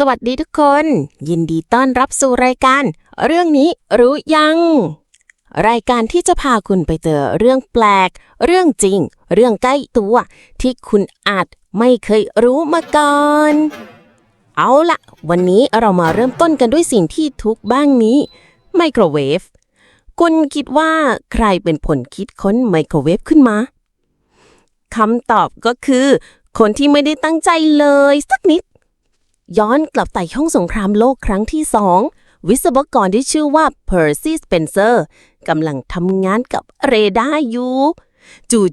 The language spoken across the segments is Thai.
สวัสดีทุกคน ยินดีต้อนรับสู่รายการ เรื่องนี้รู้ยัง รายการที่จะพาคุณไปเจอเรื่องแปลก เรื่องจริง เรื่องใกล้ตัว ที่คุณอาจไม่เคยรู้มาก่อน เอาละวันนี้เรามาเริ่มต้นกันด้วยสิ่งที่ทุกบ้างนี้ ไมโครเวฟคุณคิดว่าใครเป็นผลคิดค้นไมโครเวฟขึ้นมาคำตอบก็คือ คนที่ไม่ได้ตั้งใจเลยสักนิด ย้อนกลับไปห้องสงครามโลกครั้งที่สองวิศวกรที่ชื่อว่าเพอร์ซี่สเปนเซอร์กำลังทำงานกับเรดาร์อยู่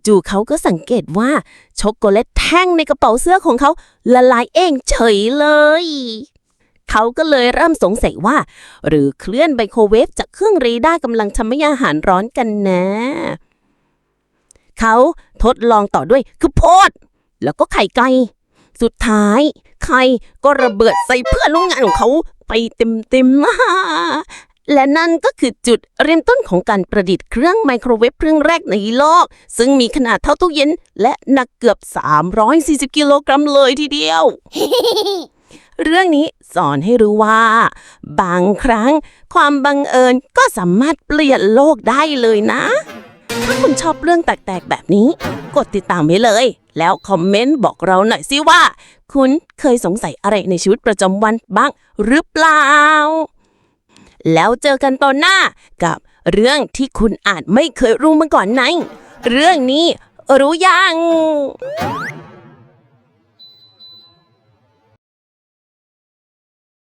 จู่ๆเขาก็สังเกตว่าช็อกโกแลตแท่งในกระเป๋าเสื้อของเขาละลายเองเฉยเลย เขาก็เลยเริ่มสงสัยว่า หรือเคลื่อนไมโครเวฟจากเครื่องเรดาร์กำลังทำให้อาหารร้อนกันนะ เขาทดลองต่อด้วยข้าวโพด แล้วก็ไข่ไก่ สุดท้ายไข่ก็ระเบิดใส่เพื่อนร่วมงานของเขาไปเต็มๆและนั่นก็คือจุดเริ่มต้นของการประดิษฐ์เครื่องไมโครเวฟเครื่องแรกในโลก ซึ่งมีขนาดเท่าตู้เย็น และหนักเกือบ 340 กิโลกรัมเลยทีเดียว เรื่องนี้สอนให้รู้ว่า บางครั้งความบังเอิญก็สามารถเปลี่ยนโลกได้เลยนะ ถ้าคุณชอบเรื่องแปลกๆแบบนี้ กดติดตามไว้เลย แล้วคอมเมนต์บอกเราหน่อยสิว่า คุณเคยสงสัยอะไรในชีวิตประจำวันบ้างหรือเปล่า แล้วเจอกันตอนหน้ากับเรื่องที่คุณอาจไม่เคยรู้มาก่อนในเรื่องนี้รู้ยัง